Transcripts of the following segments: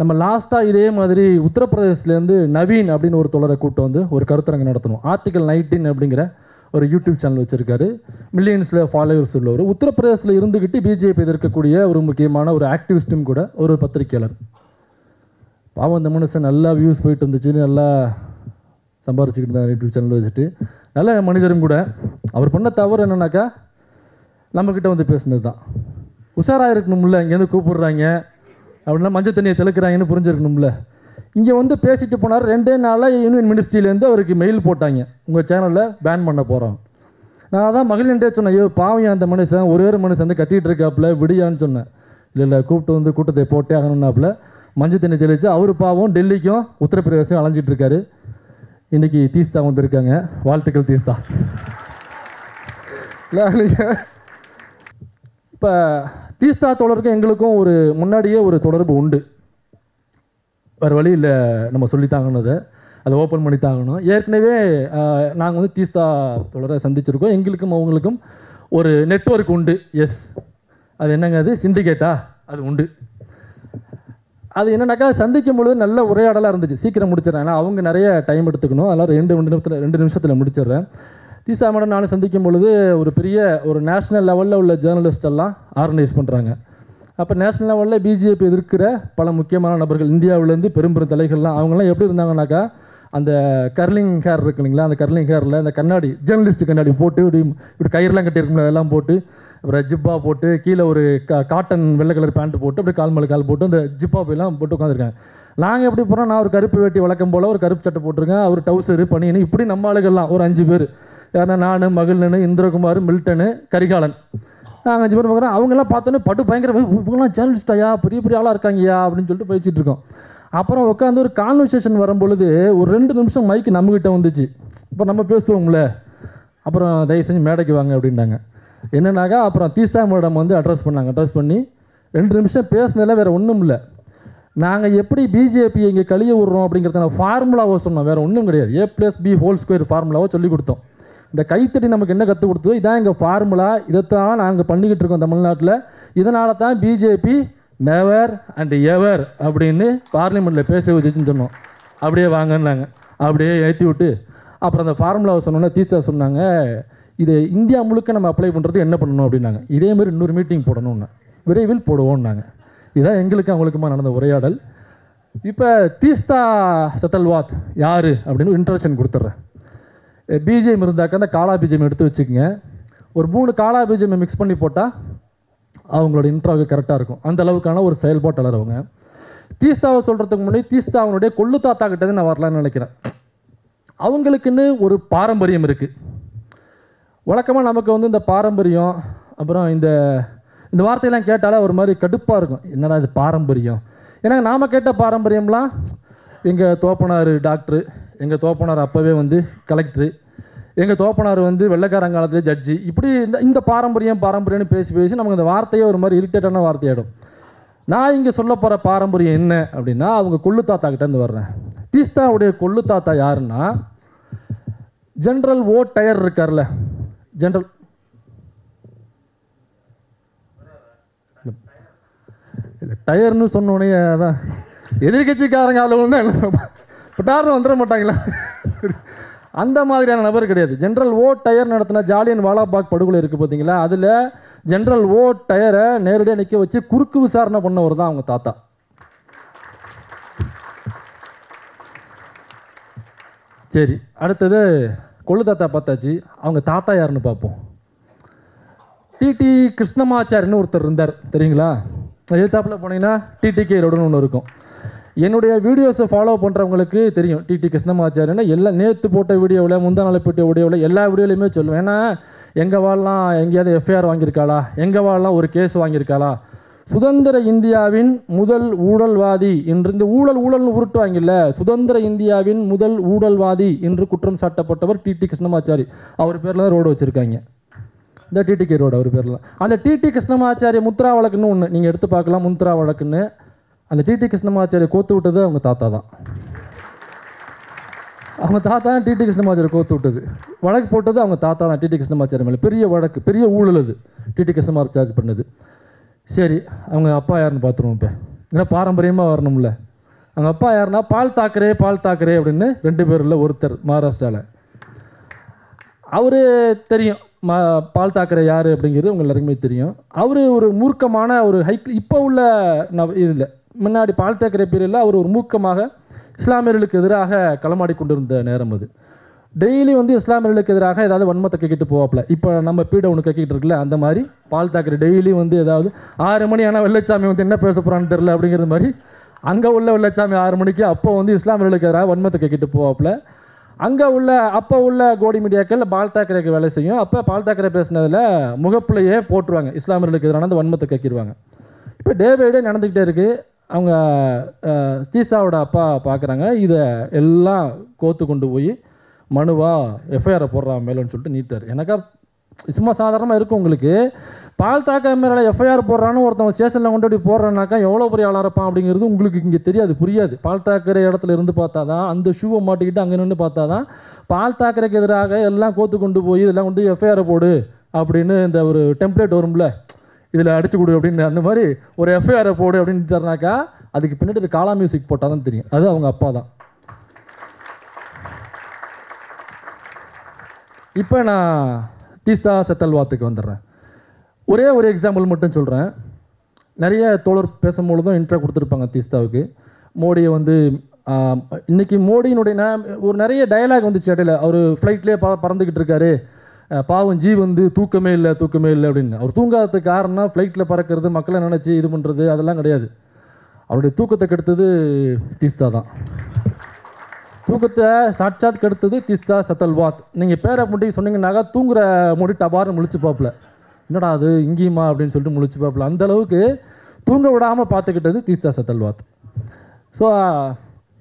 நம்ம லாஸ்ட்டாக இதே மாதிரி உத்தரப்பிரதேசத்துலேருந்து நவீன் அப்படின்னு ஒரு தொடரை கூட்டு வந்து ஒரு கருத்தரங்கு நடத்தணும். ஆர்டிகல் நைன்டீன் அப்படிங்கிற ஒரு யூடியூப் சேனல் வச்சுருக்காரு. மில்லியன்ஸில் ஃபாலோவர்ஸ் உள்ளவர். உத்தரப்பிரதேசத்தில் இருந்துக்கிட்டு பிஜேபி எதிர்க்கக்கூடிய ஒரு முக்கியமான ஒரு ஆக்டிவிஸ்ட்டும் கூட ஒரு பத்திரிக்கையாளர் பாவம் இந்த மனுஷன் நல்லா வியூஸ் போயிட்டு இருந்துச்சு நல்லா சம்பாரிச்சுக்கிட்டு இருந்தார் யூடியூப் சேனல் வச்சுட்டு. நல்ல மனிதரும் கூட. அவர் பண்ண தவறு என்னன்னாக்கா நம்மக்கிட்ட வந்து பேசுனது தான் உஷாராக இருக்கணும்ல இங்கேருந்து கூப்பிடுறாங்க. அப்படின்னா மஞ்சள் தண்ணியை தெளிக்கிறாங்கன்னு புரிஞ்சிருக்கணும்ல. இங்கே வந்து பேசிட்டு போனார் ரெண்டே நாளில் யூனியன் மினிஸ்ட்ரியிலேருந்து அவருக்கு மெயில் போட்டாங்க. உங்கள் சேனலில் பேன் பண்ண போகிறோம் நான் அதான் மகளிர்கிட்டே சொன்னேன் ஐயோ பாவம் அந்த மனுஷன் ஒரே ஒரு மனுஷன் வந்து கத்திட்டு இருக்காப்புல விடியான்னு சொன்னேன். இல்லை இல்லை கூப்பிட்டு வந்து கூட்டத்தை போட்டே ஆகணும்னாப்புல. மஞ்சள் தண்ணி தெளித்து அவர் பாவம் டெல்லிக்கும் உத்தரப்பிரதேசம் அலைஞ்சிட்டு இருக்காரு. இன்னைக்கு தீஸ்தா வந்திருக்காங்க. வாழ்த்துக்கள் தீஸ்தா. இப்போ தீஸ்தா தொடருக்கும் எங்களுக்கும் ஒரு முன்னாடியே ஒரு தொடர்பு உண்டு. வேறு வழி இல்லை நம்ம சொல்லித்தாங்கன்னதை அதை ஓப்பன் பண்ணி தாங்கணும். ஏற்கனவே நாங்கள் வந்து தீஸ்தா தொடரை சந்திச்சிருக்கோம். எங்களுக்கும் அவங்களுக்கும் ஒரு நெட்வொர்க் உண்டு. எஸ் அது என்னங்க அது? சிண்டிகேட்டா அது உண்டு. அது என்னன்னாக்கா சந்திக்கும் பொழுது நல்ல உரையாடலாக இருந்துச்சு. சீக்கிரம் முடிச்சிடறேன். ஏன்னா அவங்க நிறைய டைம் எடுத்துக்கணும். அதெல்லாம் ரெண்டு ரெண்டு நிமிஷத்தில் ரெண்டு நிமிஷத்தில் முடிச்சிடுறேன். தீசா மேடம் நானும் சந்திக்கும் பொழுது ஒரு பெரிய ஒரு நேஷ்னல் லெவலில் உள்ள ஜேர்னலிஸ்ட் எல்லாம் ஆர்கனைஸ் பண்ணுறாங்க அப்போ நேஷ்னல் லெவலில் பிஜேபி எதிர்க்கிற பல முக்கியமான நபர்கள் இந்தியாவிலேருந்து பெரும் பெரும் தலைகள்லாம் அவங்களாம் எப்படி இருந்தாங்கன்னாக்கா அந்த கர்லிங் ஹேர் இருக்கு இல்லைங்களா அந்த கர்லிங் ஹேரில் அந்த கண்ணாடி ஜேர்னலிஸ்ட் கண்ணாடி போட்டு இப்படி இப்படி கயிறுலாம் கட்டியிருக்கும்ல அதெல்லாம் போட்டு அப்புறம் ஜிப்பா போட்டு கீழே ஒரு கா காட்டன் வெள்ளை கலர் பேண்ட் போட்டு அப்படியே கால் மேலே கால் போட்டு அந்த ஜிப்பா போயெல்லாம் போட்டு உட்காந்துருக்காங்க நாங்கள் எப்படி போகிறோம் நான் ஒரு கருப்பு வேட்டி வழக்கம் போல் ஒரு கருப்பு சட்டை போட்டிருக்கேன் அவர் டவுசரு பனியனு இப்படி நம்ம ஆளுகள்லாம் ஒரு அஞ்சு பேர். ஏன்னா நான் மகிழ்னு இந்திரகுமார் மில்டனு கரிகாலன். நாங்கள் அஞ்சு பேர் பார்க்குறோம். அவங்கெல்லாம் பார்த்தோன்னே பட்டு பயங்கர இவங்கெல்லாம் ஜேர்னலிஸ்டாயா பெரிய பெரிய ஆளாக இருக்காங்கய்யா? அப்படின்னு சொல்லிட்டு பேசிகிட்டு இருக்கோம். அப்புறம் உட்காந்து ஒரு கான்வர்சேஷன் வரும்பொழுது ஒரு ரெண்டு நிமிஷம் மைக்கு நம்மக்கிட்ட வந்துச்சு. இப்போ நம்ம பேசுவோம்ல. அப்புறம் தயவு செஞ்சு மேடைக்கு வாங்க அப்படின்னாங்க. என்னன்னாக்கா அப்புறம் தீசா மேடம் வந்து அட்ரஸ் பண்ணாங்க. அட்ரஸ் பண்ணி ரெண்டு நிமிஷம் பேசுனதில் வேறு ஒன்றும் இல்லை. நாங்கள் எப்படி பிஜேபி இங்கே கழிய விடுறோம் அப்படிங்கிறத ஃபார்முலாவோ சொன்னோம். வேறு ஒன்றும் கிடையாது. A plus B whole square ஃபார்முலாவோ சொல்லி கொடுத்தோம். இந்த கைத்தடி நமக்கு என்ன கற்றுக் கொடுத்ததோ இதான் எங்கள் ஃபார்முலா இதைத்தான் நாங்கள் பண்ணிக்கிட்டு இருக்கோம் தமிழ்நாட்டில். இதனால தான் பிஜேபி நெவர் அண்ட் எவர் அப்படின்னு பார்லிமெண்ட்டில் பேச வச்சுன்னு சொன்னோம். அப்படியே வாங்கன்னாங்க. அப்படியே ஏற்றி விட்டு. அப்புறம் அந்த ஃபார்முலாவை சொன்னோன்னே டீச்சர் சொன்னாங்க இது இந்தியா முழுக்க நம்ம அப்ளை பண்ணுறது என்ன பண்ணணும்? அப்படின்னாங்க. இதே மாதிரி இன்னொரு மீட்டிங் போடணும்னு. விரைவில் போடுவோம்னாங்க. இதுதான் எங்களுக்கு அவங்களுக்குமா நடந்த உரையாடல். இப்போ தீஸ்தா சத்தல்வாத் யார் அப்படின்னு இன்ட்ரடக்ஷன் கொடுத்துட்றேன் பிஜிஎம் இருந்தாக்கா அந்த காலா பிஜிஎம் எடுத்து வச்சுக்கோங்க. ஒரு மூணு காலா பிஜிஎம் மிக்ஸ் பண்ணி போட்டால் அவங்களோட இன்ட்ராவுக்கு கரெக்டாக இருக்கும். அந்த அளவுக்கான ஒரு செயல்பாட்டாளர் அவங்க தீஸ்தாவை சொல்கிறதுக்கு முன்னாடி தீஸ்தா அவனுடைய கொள்ளு தாத்தா கிட்டது நான் வரலான்னு நினைக்கிறேன். அவங்களுக்குன்னு ஒரு பாரம்பரியம் இருக்குது வழக்கமாக நமக்கு வந்து இந்த பாரம்பரியம் அப்புறம் இந்த இந்த வார்த்தையெல்லாம் கேட்டாலே ஒரு மாதிரி கடுப்பாக இருக்கும். என்னடா இது பாரம்பரியம்? ஏன்னா நாம் கேட்ட பாரம்பரியம்லாம் எங்கள் தோப்பனார் டாக்டரு எங்கள் தோப்பனார் அப்போவே வந்து கலெக்டரு எங்கள் தோப்பனார் வந்து வெள்ளைக்காரங்காலத்திலே ஜட்ஜி இப்படி இந்த இந்த பாரம்பரியம் பாரம்பரியம்னு பேசி பேசி நமக்கு இந்த வார்த்தையே ஒரு மாதிரி இரிட்டேட்டான வார்த்தையாயிடும். நான் இங்கே சொல்ல போகிற பாரம்பரியம் என்ன அப்படின்னா அவங்க கொள்ளு தாத்தா கிட்டேருந்து வர்றேன். தீஸ்தாவுடைய கொள்ளு தாத்தா யாருன்னா ஜென்ரல் ஓ டயர் இருக்கார்ல ஜென்ரல் இல்லை டயர்னு சொன்னோடனே அதான் எதிர்கட்சிக்காரங்க அளவுன்னு வந்து வந்துட மாட்டாங்களா? அந்த மாதிரியான நபர் கிடையாது. ஜென்ரல் ஓ டயர் நடத்தின ஜாலியன் வாலாபாக் படுகொலை இருக்குது பார்த்தீங்களா அதில் ஜென்ரல் ஓ டயரை நேரடியாக நிற்க வச்சு குறுக்கு விசாரணை பண்ணவர் தான் அவங்க தாத்தா. சரி அடுத்தது கொள்ளு தாத்தா பார்த்தாச்சு. அவங்க தாத்தா யாருன்னு பார்ப்போம். டிடி கிருஷ்ணமாச்சாரின்னு ஒருத்தர் இருந்தார். தெரியுங்களா? எழுத்தாப்பில் போனீங்கன்னா டிடிகே ரோடுன்னு ஒன்று இருக்கும். என்னுடைய வீடியோஸை ஃபாலோ பண்ணுறவங்களுக்கு தெரியும். டிடி கிருஷ்ணமாச்சாரின்னு எல்லா நேற்று போட்ட வீடியோவில் முந்தா நாள் போட்ட வீடியோவில் எல்லா வீடியோலையுமே சொல்லுவேன். ஏன்னா எங்கள் வாழலாம் எங்கேயாவது எஃப்ஐஆர் வாங்கியிருக்காளா? எங்கள் வாழலாம் ஒரு கேஸ் வாங்கியிருக்காளா? சுதந்திர இந்தியாவின் முதல் ஊழல்வாதி என்று இந்த ஊழல் ஊழல்னு உருட்டுவாங்கல்ல சுதந்திர இந்தியாவின் முதல் ஊழல்வாதி என்று குற்றம் சாட்டப்பட்டவர் டிடி கிருஷ்ணமாச்சாரி. அவர் பேரில் தான் ரோடு வச்சுருக்காங்க. இந்த டிடிகே ரோடு அவர் பேரில். அந்த டிடி கிருஷ்ணமாச்சாரிய முத்ரா வழக்குன்னு ஒன்று நீங்கள் எடுத்து பார்க்கலாம் முத்ரா வழக்குன்னு. அந்த டிடி கிருஷ்ணமாச்சாரிய கோத்து விட்டது அவங்க தாத்தா தான். அவங்க தாத்தா தான் டிடி கிருஷ்ணமாச்சாரிய கோத்து விட்டது. வழக்கு போட்டது அவங்க தாத்தா தான் டிடி கிருஷ்ணமாச்சாரிய மேலே. பெரிய வழக்கு பெரிய ஊழல் அது. டிடி கிருஷ்ணமாச்சாரி பண்ணது. சரி அவங்க அப்பா யாருன்னு பார்த்துருவோம் இப்போ. ஏன்னா பாரம்பரியமாக வரணும்ல. அவங்க அப்பா யாருன்னா பால் தாக்கரே பால் தாக்கரே அப்படின்னு ரெண்டு பேரில் ஒருத்தர் மகாராஷ்டிராவில் அவர் தெரியும் மா பால் தாக்கரே யார் அப்படிங்கிறது உங்கள் எல்லாருக்குமே தெரியும். அவர் ஒரு மூர்க்கமான ஒரு ஹைக் இப்போ உள்ள நவ இல்லை. முன்னாடி பால் தாக்கரே பீரியடில் அவர் ஒரு மூக்கமாக இஸ்லாமியர்களுக்கு எதிராக களமாடி கொண்டிருந்த நேரம் அது. டெய்லி வந்து இஸ்லாமியர்களுக்கு எதிராக ஏதாவது வன்மத்தை கேக்கிட்டு போவாப்புல. இப்போ நம்ம பீட ஒன்று கக்கிட்டு இருக்குல்ல அந்த மாதிரி பால் தாக்கரே டெய்லி வந்து ஏதாவது ஆறு மணி ஆனால் வெள்ளச்சாமி வந்து என்ன பேச போகிறான்னு தெரில அப்படிங்கிற மாதிரி அங்கே உள்ள வெள்ளச்சாமி ஆறு மணிக்கு அப்போ வந்து இஸ்லாமியர்களுக்கு எதிராக வன்மத்தை கேக்கிட்டு போவாப்புல. அங்கே உள்ள அப்போ உள்ள கோடி மீடியாக்கள் பால் தாக்கரேக்கு வேலை செய்யும். அப்போ பால் தாக்கரே பேசினதில் முகப்புலையே போட்டுருவாங்க. இஸ்லாமியர்களுக்கு எதிரான அந்த வன்மத்தை கேட்கிடுவாங்க இப்போ டே பை டே நடந்துக்கிட்டே இருக்குது அவங்க அஹ், தீசாவோட அப்பா பார்க்குறாங்க இதை எல்லாம் கோத்து கொண்டு போய் மனுவா எஃப்ஐஆரை போடுறான் மேலேன்னு சொல்லிட்டு நீட்டார் எனக்கா சும்மா சாதாரணமாக இருக்கும் உங்களுக்கு. பால் தாக்க மேலே எஃப்ஐஆர் போடுறான்னு ஒருத்தவங்க ஸ்டேஷனில் கொண்டு போய் போடுறானாக்கா எவ்வளோ பெரிய ஆளாக இருப்பான் அப்படிங்கிறது உங்களுக்கு இங்கே தெரியாது புரியாது. பால் தாக்கிற இடத்துல இருந்து பார்த்தா தான் அந்த ஷூவை மாட்டிக்கிட்டு அங்கே நின்று பார்த்தா தான் பால் தாக்கரைக்கு எதிராக எல்லாம் கோத்து கொண்டு போய் இதெல்லாம் கொண்டு எஃப்ஐஆரை போடு அப்படின்னு இந்த ஒரு டெம்ப்ளேட் வரும்ல இதில் அடிச்சு கொடு அப்படின்னு அந்த மாதிரி ஒரு எஃப்ஐஆரை போடு அப்படின்னு தரனாக்கா அதுக்கு பின்னாடி காலா மியூசிக் போட்டால் தான் தெரியும். அது அவங்க அப்பா தான். இப்போ நான் தீஸ்தா செத்தல்வாத்துக்கு வந்துடுறேன். ஒரே ஒரு எக்ஸாம்பிள் மட்டும் சொல்கிறேன் நிறைய தோழர் பேசும்பொழுதும் இன்ட்ரோ கொடுத்துருப்பாங்க தீஸ்தாவுக்கு மோடியை வந்து இன்றைக்கி மோடியினுடைய நான் ஒரு நிறைய டயலாக் வந்துச்சு இடையில. அவர் ஃப்ளைட்லேயே ப பறந்துக்கிட்டு இருக்காரு. பாவம் ஜி வந்து தூக்கமே இல்லை தூக்கமே இல்லை அப்படின்னு. அவர் தூங்காததுக்கு காரணம் ஃப்ளைட்டில் பறக்கிறது மக்களை நினச்சி இது பண்ணுறது அதெல்லாம் கிடையாது. அவருடைய தூக்கத்தை கெடுத்தது தீஸ்தா தான். தூக்கத்தை சாட்சாத் கெடுத்தது தீஸ்தா சத்தல்வாத். நீங்கள் பேரை முடி சொன்னீங்கன்னாக்கா தூங்குற முடி டபார்னு முழிச்சு பார்ப்பல என்னடா அது இங்கேயுமா அப்படின்னு சொல்லிட்டு முழிச்சு பார்ப்பல அந்த அளவுக்கு தூங்க விடாமல் பார்த்துக்கிட்டது தீஸ்தா சத்தல்வாத். ஸோ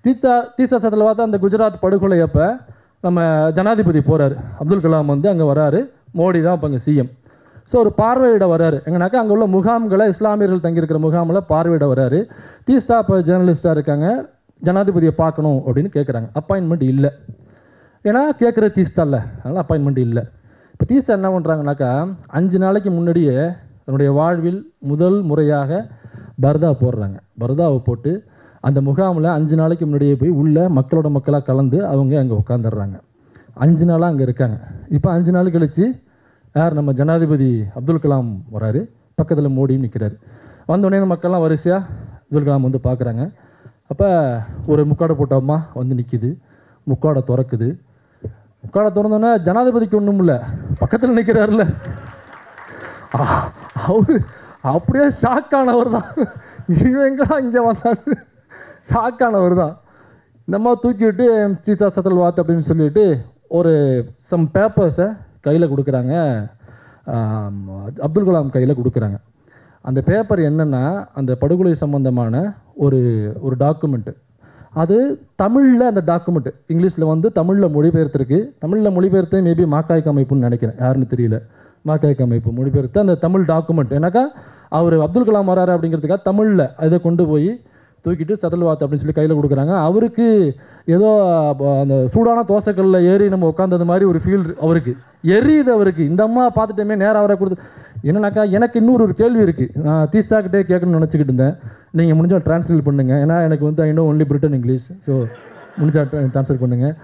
தீஸ்தா தீஸ்தா சத்தல்வாத் அந்த குஜராத் படுகொலை அப்போ நம்ம ஜனாதிபதி போகிறார் அப்துல் கலாம் வந்து அங்கே வராரு. மோடி தான் இப்போ அங்கே சிஎம் ஸோ ஒரு பார்வையிட வராரு. எங்கனாக்கா அங்கே உள்ள முகாம்களை இஸ்லாமியர்கள் தங்கியிருக்கிற முகாமில் பார்வையிட வராரு. தீஸ்தா இப்போ ஜேர்னலிஸ்ட்டாக இருக்காங்க. ஜனாதிபதியை பார்க்கணும் அப்படின்னு கேட்குறாங்க அப்பாயின்மெண்ட் இல்லை. ஏன்னா கேட்குற தீஸ்தா இல்லை. அதனால் அப்பாயின்மெண்ட் இல்லை. இப்போ தீஸ்தா என்ன பண்ணுறாங்கனாக்கா அஞ்சு நாளைக்கு முன்னாடியே தன்னுடைய வாழ்வில் முதல் முறையாக பர்தா போடுறாங்க. பர்தாவை போட்டு அந்த முகாமில் அஞ்சு நாளைக்கு முன்னாடியே போய் உள்ளே மக்களோட மக்களாக கலந்து அவங்க அங்கே உட்காந்துடுறாங்க அஞ்சு நாளாக அங்கே இருக்காங்க. இப்போ அஞ்சு நாள் கழித்து யார்? நம்ம ஜனாதிபதி அப்துல் கலாம் வராரு. பக்கத்தில் மோடியும் நிற்கிறாரு வந்தோடனே மக்கள்லாம் வரிசையாக அப்துல் கலாம் வந்து பார்க்குறாங்க அப்போ ஒரு முக்காடை போட்டோமா வந்து நிற்கிது முக்காடை திறக்குது. முக்காடை திறந்தோன்னே ஜனாதிபதிக்கு ஒன்றும் இல்லை. பக்கத்தில் நிற்கிறாருல்ல அவர் அப்படியே ஷாக்கானவர் தான் இவன் எங்கடா இங்கே வந்தாரு ஷாக்கானவர் தான். நம்ம தூக்கிவிட்டு சீதா சத்தல் வாத் அப்படின்னு சொல்லிட்டு ஒரு சம் பேப்பர்ஸை கையில் கொடுக்குறாங்க. அப்துல் கலாம் கையில் கொடுக்குறாங்க. அந்த பேப்பர் என்னென்னா அந்த படுகொலை சம்மந்தமான ஒரு ஒரு டாக்குமெண்ட்டு அது தமிழில் அந்த டாக்குமெண்ட் இங்கிலீஷில் வந்து தமிழில் மொழிபெயர்த்திருக்கு. தமிழில் மொழிபெயர்த்து மேபி மாக்காய்க்கு அமைப்புன்னு நினைக்கிறேன். யாருன்னு தெரியல. மாக்காய்க்கு அமைப்பு மொழிபெயர்த்து அந்த தமிழ் டாக்குமெண்ட் ஏன்னாக்கா அவர் அப்துல் கலாம் வராரு அப்படிங்கிறதுக்காக தமிழில் அதை கொண்டு போய் தூக்கிட்டு சதல்வாத் அப்படின்னு சொல்லி கையில் கொடுக்குறாங்க. அவருக்கு ஏதோ அந்த சூடான தோசைக்கல்லில் ஏறி நம்ம உட்காந்தது மாதிரி ஒரு ஃபீல் அவருக்கு. எரியுது அவருக்கு. இந்த அம்மா பார்த்துட்டோமே நேராக அவரை கொடுத்து என்னன்னாக்கா எனக்கு இன்னொரு ஒரு கேள்வி இருக்குது நான் தீஸ்தாக்கிட்டே கேட்கணும்னு நினச்சிக்கிட்டு இருந்தேன். நீங்கள் முடிஞ்சால் ட்ரான்ஸ்லேட் பண்ணுங்கள் ஏன்னா எனக்கு வந்து I know only Britain English so முடிஞ்சால் ட்ரான்ஸ்லேட் பண்ணுங்கள்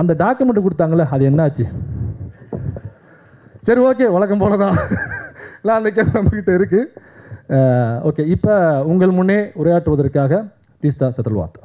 அந்த டாக்குமெண்ட் கொடுத்தாங்களே அது என்னாச்சு? சரி ஓகே வழக்கம் போல தான் இல்லை அந்த கேள்வி நம்மக்கிட்ட இருக்குது Uh, ஓகே இப்போ உங்கள் முன்னே உரையாற்றுவதற்காக தீஸ்தா சதல்வாத்